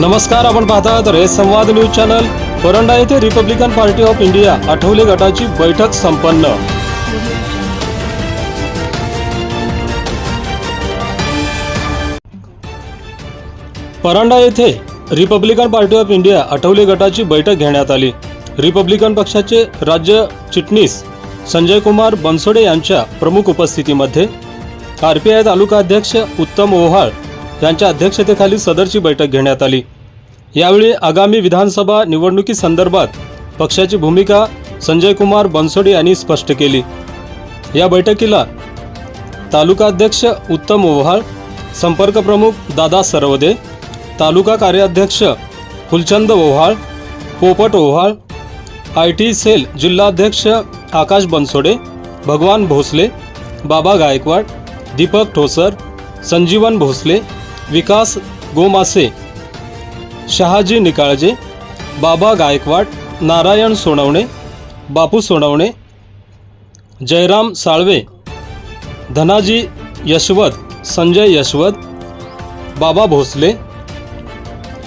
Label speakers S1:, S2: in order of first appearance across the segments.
S1: नमस्कार आपण पाहतात रे संवाद न्यूज चॅनल. परंडा येथे Republican Party of India Athawale गटाची बैठक संपन्न. परंडा येथे Republican Party of India Athawale गटाची बैठक घेण्यात आली. रिपब्लिकन पक्षाचे राज्य चिटणीस संजय कुमार बनसोडे यांच्या प्रमुख उपस्थितीमध्ये आर पी आय तालुका अध्यक्ष उत्तम ओहाळ यांच्या अध्यक्षतेखाली सदरची बैठक घेण्यात आली. यावेळी आगामी विधानसभा निवडणुकीसंदर्भात पक्षाची भूमिका संजय कुमार बनसोडे यांनी स्पष्ट केली. या बैठकीला तालुकाध्यक्ष उत्तम ओव्हाळ संपर्क प्रमुख दादा सरवदे तालुका कार्याध्यक्ष फुलचंद ओव्हाळ पोपट ओव्हाळ आय टी सेल जिल्हाध्यक्ष आकाश बनसोडे भगवान भोसले बाबा गायकवाड दीपक ठोसर संजीवन भोसले विकास गोमासे शहाजी निकाळजे बाबा गायकवाड नारायण सोनवणे बापू सोनवणे जयराम साळवे धनाजी यशवत संजय यशवत बाबा भोसले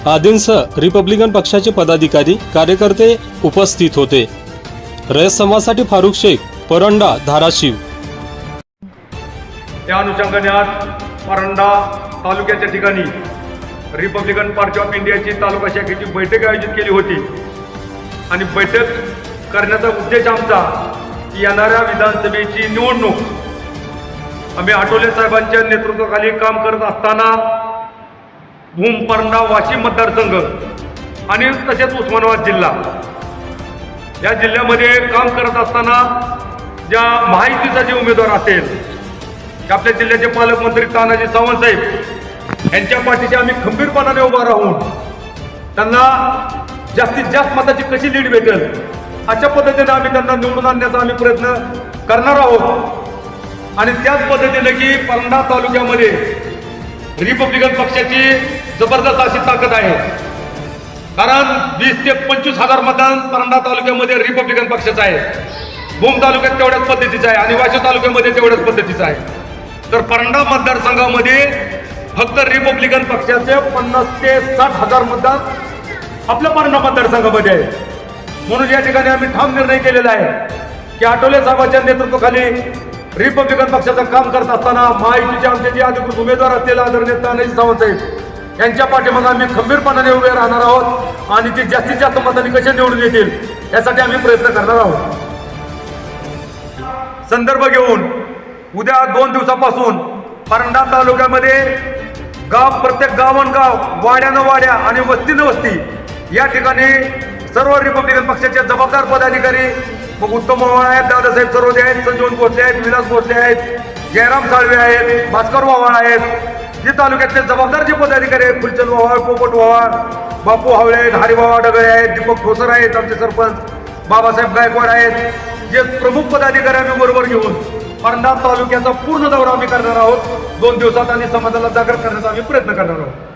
S1: आदींसह रिपब्लिकन पक्षाचे पदाधिकारी कार्यकर्ते उपस्थित होते. रयत समाजसाठी फारुख शेख परंडा धाराशिव.
S2: त्या अनुषंगाने आज परंडा तालुक्याच्या ठिकाणी रिपब्लिकन पार्टी ऑफ इंडियाची तालुका शाखेची बैठक आयोजित केली होती. आणि बैठक करण्याचा उद्देश आमचा की येणाऱ्या विधानसभेची निवडणूक. आम्ही आठवले साहेबांच्या नेतृत्वाखाली काम करत असताना भूम परंडा वाशिम मतदारसंघ आणि तसेच उस्मानाबाद जिल्हा. या जिल्ह्यामध्ये काम करत असताना ज्या माहितीचा जे उमेदवार असेल आपल्या जिल्ह्याचे पालकमंत्री तानाजी सावंत साहेब यांच्या पाठीशी आम्ही खंबीरपणाने उभा राहून त्यांना जास्तीत जास्त मताची कशी लीड भेटेल अशा पद्धतीने आम्ही त्यांना निवडून आणण्याचा आम्ही प्रयत्न करणार आहोत. आणि त्याच पद्धतीने की परंडा तालुक्यामध्ये रिपब्लिकन पक्षाची जबरदस्त अशी ताकद आहे. कारण वीस ते पंचवीस हजार मतदान परंडा तालुक्यामध्ये रिपब्लिकन पक्षाचं आहे. भूम तालुक्यात तेवढ्याच पद्धतीचं आहे आणि वाशिम तालुक्यामध्ये तेवढ्याच पद्धतीचं आहे. तर परंडा मतदारसंघामध्ये फक्त रिपब्लिकन पक्षाचे पन्नास ते साठ हजार मतदार आपल्या परंडा मतदारसंघामध्ये आहे म्हणून या ठिकाणी आम्ही ठाम निर्णय केलेला आहे की आठवले साहेबांच्या नेतृत्वाखाली रिपब्लिकन पक्षाचं काम करत असताना महायुतीचे आमचे जे अधिकृत उमेदवार असलेले आदरणीय तानाजी सावंत साहेब यांच्या पाठीमागे आम्ही खंबीरपणाने उभे राहणार आहोत आणि ते जास्तीत जास्त मतांनी कसे निवडून येतील यासाठी आम्ही प्रयत्न करणार आहोत. संदर्भ घेऊन उद्या दोन दिवसापासून परंडा तालुक्यामध्ये गाव प्रत्येक गावन गाव वाड्यानं वाड्या आणि वस्तीनं वस्ती या ठिकाणी सर्व रिपब्लिकन पक्षाचे जबाबदार पदाधिकारी मग उत्तम ओवाळ आहेत. दादासाहेब सरोदे आहेत संजीवन भोसले आहेत विलास भोसले आहेत जयराम साळवे आहेत भास्कर वावाळ आहेत. जे तालुक्यातले जबाबदार जे पदाधिकारी आहेत फुलचंद वावाळ पोपट वावाळ बापू हावळे आहेत हरिबाबा डगळे आहेत दीपक ठोसर आहेत आमचे सरपंच बाबासाहेब गायकवाड आहेत. जे प्रमुख पदाधिकारी आम्ही बरोबर घेऊन परंडा तालुक्याचा पूर्ण दौरा आम्ही करणार आहोत. दोन दिवसात आणि समाजाला जागृत करण्याचा आम्ही प्रयत्न करणार आहोत.